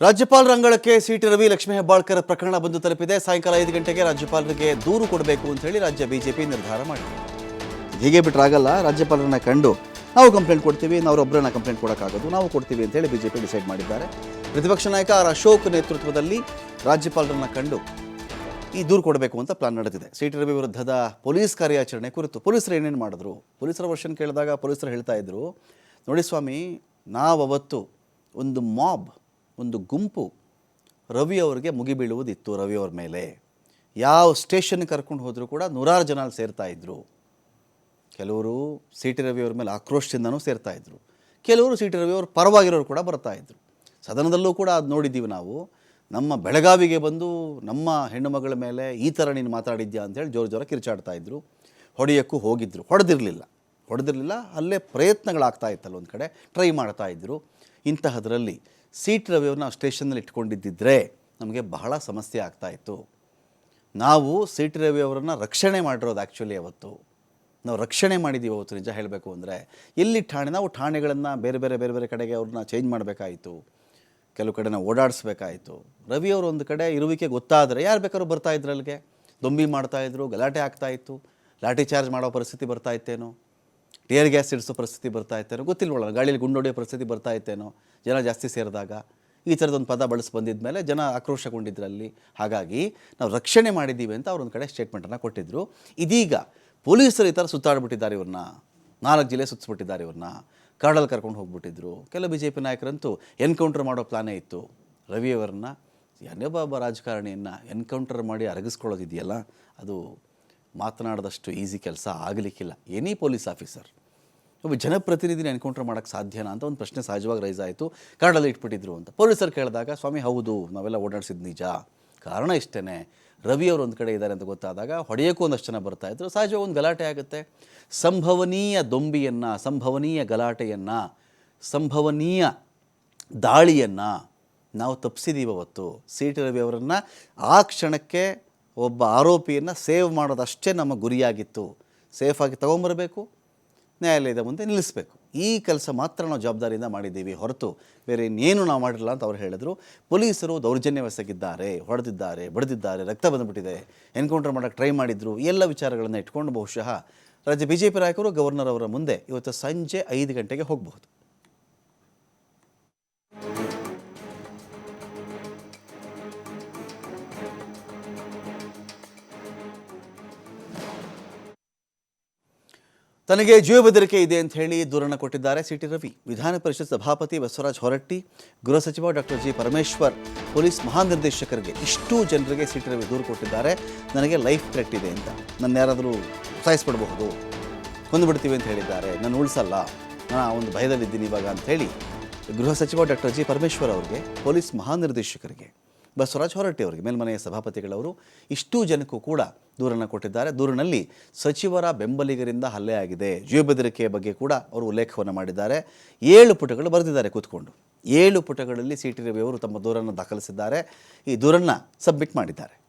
ರಾಜ್ಯಪಾಲರ ಅಂಗಳಕ್ಕೆ ಸಿಟಿ ರವಿ ಲಕ್ಷ್ಮೀ ಹೆಬ್ಬಾಳ್ಕರ್ ಪ್ರಕರಣ ಬಂದು ತಲುಪಿದೆ. ಸಾಯಂಕಾಲ ಐದು ಗಂಟೆಗೆ ರಾಜ್ಯಪಾಲರಿಗೆ ದೂರು ಕೊಡಬೇಕು ಅಂತ ಹೇಳಿ ರಾಜ್ಯ ಬಿಜೆಪಿ ನಿರ್ಧಾರ ಮಾಡಿದೆ. ಹೀಗೆ ಬಿಟ್ರಾಗಲ್ಲ ರಾಜ್ಯಪಾಲರನ್ನ ಕಂಡು ನಾವು ಕಂಪ್ಲೇಂಟ್ ಕೊಡ್ತೀವಿ ನಾವರೊಬ್ಬರನ್ನ ಕಂಪ್ಲೇಂಟ್ ಕೊಡೋಕ್ಕಾಗೋದು, ನಾವು ಕೊಡ್ತೀವಿ ಅಂತ ಹೇಳಿ ಬಿಜೆಪಿ ಡಿಸೈಡ್ ಮಾಡಿದ್ದಾರೆ. ಪ್ರತಿಪಕ್ಷ ನಾಯಕ ಆರ್ ಅಶೋಕ್ ನೇತೃತ್ವದಲ್ಲಿ ರಾಜ್ಯಪಾಲರನ್ನ ಕಂಡು ಈ ದೂರು ಕೊಡಬೇಕು ಅಂತ ಪ್ಲಾನ್ ನಡೆದಿದೆ. ಸಿ ಟಿ ರವಿ ವಿರುದ್ಧದ ಪೊಲೀಸ್ ಕಾರ್ಯಾಚರಣೆ ಕುರಿತು ಪೊಲೀಸರು ಏನೇನು ಮಾಡಿದ್ರು? ಪೊಲೀಸರ ವರ್ಷನ್ ಕೇಳಿದಾಗ ಪೊಲೀಸರು ಹೇಳ್ತಾ ಇದ್ರು, ನೋಡಿ ಸ್ವಾಮಿ ನಾವವತ್ತು ಒಂದು ಮಾಬ್, ಒಂದು ಗುಂಪು ರವಿ ಅವರಿಗೆ ಮುಗಿಬೀಳುವುದಿತ್ತು ರವಿ ಅವ್ರ ಮೇಲೆ. ಯಾವ ಸ್ಟೇಷನ್ ಕರ್ಕೊಂಡು ಹೋದರೂ ಕೂಡ ನೂರಾರು ಜನ ಸೇರ್ತಾ ಇದ್ದರು ಕೆಲವರು ಸಿ ಟಿ ರವಿ ಅವ್ರ ಮೇಲೆ ಆಕ್ರೋಶದಿಂದನೂ ಸೇರ್ತಾ ಇದ್ರು. ಕೆಲವರು ಸಿ ಟಿ ರವಿ ಅವ್ರ ಪರವಾಗಿರೋರು ಕೂಡ ಬರ್ತಾ ಇದ್ರು. ಸದನದಲ್ಲೂ ಕೂಡ ಅದು ನೋಡಿದ್ದೀವಿ ನಾವು. ನಮ್ಮ ಬೆಳಗಾವಿಗೆ ಬಂದು ನಮ್ಮ ಹೆಣ್ಣು ಮಗಳ ಮೇಲೆ ಈ ಥರ ನೀನು ಮಾತಾಡಿದ್ಯಾ ಅಂತೇಳಿ ಜೋರು ಜೋರ ಕಿರ್ಚಾಡ್ತಾ ಇದ್ರು. ಹೊಡೆಯೋಕ್ಕೂ ಹೋಗಿದ್ದರು ಹೊಡೆದಿರಲಿಲ್ಲ. ಹೊಡೆದಿರಲಿಲ್ಲ, ಅಲ್ಲೇ ಪ್ರಯತ್ನಗಳಾಗ್ತಾ ಇತ್ತಲ್ಲ ಒಂದು ಕಡೆ. ಟ್ರೈ ಮಾಡ್ತಾ ಇದ್ದರು ಇಂತಹದರಲ್ಲಿ ಸೀಟ್ ರವಿಯವ್ರನ್ನ ಸ್ಟೇಷನ್ನಲ್ಲಿ ಇಟ್ಕೊಂಡಿದ್ದಿದ್ರೆ ನಮಗೆ ಬಹಳ ಸಮಸ್ಯೆ ಆಗ್ತಾ ಇತ್ತು. ನಾವು ಸೀಟ್ ರವಿ ಅವರನ್ನು ರಕ್ಷಣೆ ಮಾಡಿರೋದು ಆ್ಯಕ್ಚುಲಿ ಅವತ್ತು ನಾವು ರಕ್ಷಣೆ ಮಾಡಿದ್ದೀವಿ ಅವತ್ತು ನಿಜ ಹೇಳಬೇಕು ಅಂದರೆ ಎಲ್ಲಿ ಠಾಣೆ, ನಾವು ಠಾಣೆಗಳನ್ನು ಬೇರೆ ಬೇರೆ ಬೇರೆ ಬೇರೆ ಕಡೆಗೆ ಅವ್ರನ್ನ ಚೇಂಜ್ ಮಾಡಬೇಕಾಯಿತು. ಕೆಲವು ಕಡೆ ನಾವು ಓಡಾಡಿಸ್ಬೇಕಾಯಿತು. ರವಿ ಅವರು ಒಂದು ಕಡೆ ಇರುವಿಕೆ ಗೊತ್ತಾದರೆ ಯಾರು ಬೇಕಾದ್ರೂ ಬರ್ತಾ ಇದ್ರು ಅಲ್ಲಿಗೆ. ದೊಂಬಿ ಮಾಡ್ತಾಯಿದ್ರು ಗಲಾಟೆ ಆಗ್ತಾಯಿತ್ತು ಲಾಠಿ ಚಾರ್ಜ್ ಮಾಡೋ ಪರಿಸ್ಥಿತಿ ಬರ್ತಾ ಟೇರ್ ಗ್ಯಾಸ್ ಇಡಿಸೋ ಪರಿಸ್ಥಿತಿ ಬರ್ತಾ ಇತ್ತೇನೋ? ಗೊತ್ತಿಲ್ವಲ್ಲ ಗಾಳಿಯಲ್ಲಿ ಗುಂಡೊಡೆಯೋ ಪರಿಸ್ಥಿತಿ ಬರ್ತಾ ಇತ್ತೇನೋ? ಜನ ಜಾಸ್ತಿ ಸೇರಿದಾಗ ಈ ಥರದೊಂದು ಪದ ಬಳಸಿ ಬಂದಿದ್ದ ಮೇಲೆ ಜನ ಆಕ್ರೋಶಗೊಂಡಿದ್ದರಲ್ಲಿ ಹಾಗಾಗಿ ನಾವು ರಕ್ಷಣೆ ಮಾಡಿದ್ದೀವಿ ಅಂತ ಅವ್ರೊಂದು ಕಡೆ ಸ್ಟೇಟ್ಮೆಂಟನ್ನು ಕೊಟ್ಟಿದ್ದರು ಇದೀಗ ಪೊಲೀಸರು ಈ ಥರ ಸುತ್ತಾಡ್ಬಿಟ್ಟಿದ್ದಾರೆ ಇವ್ರನ್ನ. ನಾಲ್ಕು ಜಿಲ್ಲೆ ಸುತ್ತಿಸ್ಬಿಟ್ಟಿದ್ದಾರೆ ಇವ್ರನ್ನ. ಕಾಡಲ್ಲಿ ಕರ್ಕೊಂಡು ಹೋಗ್ಬಿಟ್ಟಿದ್ರು. ಕೆಲ ಬಿ ಜೆ ಪಿ ನಾಯಕರಂತೂ ಎನ್ಕೌಂಟರ್ ಮಾಡೋ ಪ್ಲಾನೇ ಇತ್ತು. ರವಿಯವರನ್ನ ಯಾನೇ ಒಬ್ಬ ರಾಜಕಾರಣಿಯನ್ನು ಎನ್ಕೌಂಟರ್ ಮಾಡಿ ಅರಗಿಸ್ಕೊಳ್ಳೋದಿದೆಯಲ್ಲ? ಅದು ಮಾತನಾಡಿದಷ್ಟು ಈಸಿ ಕೆಲಸ ಆಗಲಿಕ್ಕಿಲ್ಲ. ಎನಿ ಪೊಲೀಸ್ ಆಫೀಸರ್ ಒಬ್ಬ ಜನಪ್ರತಿನಿಧಿನ ಎನ್ಕೌಂಟರ್ ಮಾಡೋಕ್ಕೆ ಸಾಧ್ಯನಾ ಅಂತ ಒಂದು ಪ್ರಶ್ನೆ ಸಹಜವಾಗಿ ರೈಸ್ ಆಯಿತು. ಕಾರ್ಡಲ್ಲಿ ಇಟ್ಬಿಟ್ಟಿದ್ರು ಅಂತ. ಪೊಲೀಸರು ಕೇಳಿದಾಗ, ಸ್ವಾಮಿ, ಹೌದು, ನಾವೆಲ್ಲ ಓಡಾಡಿಸಿದ ನಿಜ. ಕಾರಣ ಇಷ್ಟೇ ರವಿ ಅವರು ಒಂದು ಕಡೆ ಇದ್ದಾರೆ ಅಂತ ಗೊತ್ತಾದಾಗ, ಹೊಡೆಯೋಕ್ಕೂ ಒಂದಷ್ಟು ಜನ ಬರ್ತಾ ಇದ್ರು. ಸಹಜವಾಗಿ ಒಂದು ಗಲಾಟೆ ಆಗುತ್ತೆ. ಸಂಭವನೀಯ ದೊಂಬಿಯನ್ನು, ಸಂಭವನೀಯ ಗಲಾಟೆಯನ್ನು, ಸಂಭವನೀಯ ದಾಳಿಯನ್ನು ನಾವು ತಪ್ಪಿಸಿದ್ದೀವಿ ಅವತ್ತು. ಸಿ ಟಿ ರವಿ ಅವರನ್ನು ಆ ಕ್ಷಣಕ್ಕೆ ಒಬ್ಬ ಆರೋಪಿಯನ್ನು ಸೇವ್ ಮಾಡೋದಷ್ಟೇ ನಮ್ಮ ಗುರಿಯಾಗಿತ್ತು. ಸೇಫಾಗಿ ತೊಗೊಂಬರಬೇಕು, ನ್ಯಾಯಾಲಯದ ಮುಂದೆ ನಿಲ್ಲಿಸಬೇಕು. ಈ ಕೆಲಸ ಮಾತ್ರ ನಾವು ಜವಾಬ್ದಾರಿಯಿಂದ ಮಾಡಿದ್ದೀವಿ. ಹೊರತು ಬೇರೆ ಇನ್ನೇನು ನಾವು ಮಾಡಿರಲ್ಲ ಅಂತ ಅವ್ರು ಹೇಳಿದರು. ಪೊಲೀಸರು ದೌರ್ಜನ್ಯವೆಸಗಿದ್ದಾರೆ ಹೊಡೆದಿದ್ದಾರೆ, ಬಡಿದಿದ್ದಾರೆ, ರಕ್ತ ಬಂದುಬಿಟ್ಟಿದೆ. ಎನ್ಕೌಂಟರ್ ಮಾಡೋಕ್ಕೆ ಟ್ರೈ ಮಾಡಿದ್ರು. ಎಲ್ಲ ವಿಚಾರಗಳನ್ನು ಇಟ್ಕೊಂಡು ಬಹುಶಃ ರಾಜ್ಯ ಬಿ ಜೆ ಪಿ ನಾಯಕರು ಗವರ್ನರ್ ಅವರ ಮುಂದೆ ಇವತ್ತು ಸಂಜೆ ಐದು ಗಂಟೆಗೆ ಹೋಗಬಹುದು. ತನಗೆ ಜೀವ ಬೆದರಿಕೆ ಇದೆ ಅಂತ ಹೇಳಿ ದೂರನ್ನು ಕೊಟ್ಟಿದ್ದಾರೆ ಸಿ ಟಿ ರವಿ. ವಿಧಾನ ಪರಿಷತ್ ಸಭಾಪತಿ ಬಸವರಾಜ್ ಹೊರಟ್ಟಿ, ಗೃಹ ಸಚಿವ ಡಾಕ್ಟರ್ ಜಿ ಪರಮೇಶ್ವರ್, ಪೊಲೀಸ್ ಮಹಾನಿರ್ದೇಶಕರಿಗೆ ಇಷ್ಟು ಜನರಿಗೆ ಸಿ ಟಿ ರವಿ ದೂರು ಕೊಟ್ಟಿದ್ದಾರೆ. ನನಗೆ ಲೈಫ್ ಥ್ರೆಟ್ ಇದೆ ಅಂತ. ನನ್ನ ಯಾರಾದರೂ ಸಾಯಿಸ್ಬಿಡಬಹುದು ಕೊಂದುಬಿಡ್ತೀವಿ ಅಂತ ಹೇಳಿದ್ದಾರೆ. ನಾನು ಉಳಿಸಲ್ಲ. ನಾನು ಒಂದು ಭಯದಲ್ಲಿದ್ದೀನಿ ಇವಾಗ ಅಂತ ಹೇಳಿ ಗೃಹ ಸಚಿವ ಡಾಕ್ಟರ್ ಜಿ ಪರಮೇಶ್ವರ್ ಅವರಿಗೆ, ಪೊಲೀಸ್ ಮಹಾನಿರ್ದೇಶಕರಿಗೆ ಬಸವರಾಜ ಹೊರಟ್ಟಿಯವರಿಗೆ ಮೇಲ್ಮನೆಯ ಸಭಾಪತಿಗಳವರು ಇಷ್ಟೂ ಜನಕ್ಕೂ ಕೂಡ ದೂರನ್ನು ಕೊಟ್ಟಿದ್ದಾರೆ. ದೂರಿನಲ್ಲಿ ಸಚಿವರ ಬೆಂಬಲಿಗರಿಂದ ಹಲ್ಲೆ ಆಗಿದೆ. ಜೀವ ಬೆದರಿಕೆಯ ಬಗ್ಗೆ ಕೂಡ ಅವರು ಉಲ್ಲೇಖವನ್ನು ಮಾಡಿದ್ದಾರೆ. ಏಳು ಪುಟಗಳು ಬರೆದಿದ್ದಾರೆ ಕೂತ್ಕೊಂಡು. ಏಳು ಪುಟಗಳಲ್ಲಿ ಸಿ ಟಿ ರವಿಯವರು ತಮ್ಮ ದೂರನ್ನು ದಾಖಲಿಸಿದ್ದಾರೆ. ಈ ದೂರನ್ನು ಸಬ್ಮಿಟ್ ಮಾಡಿದ್ದಾರೆ.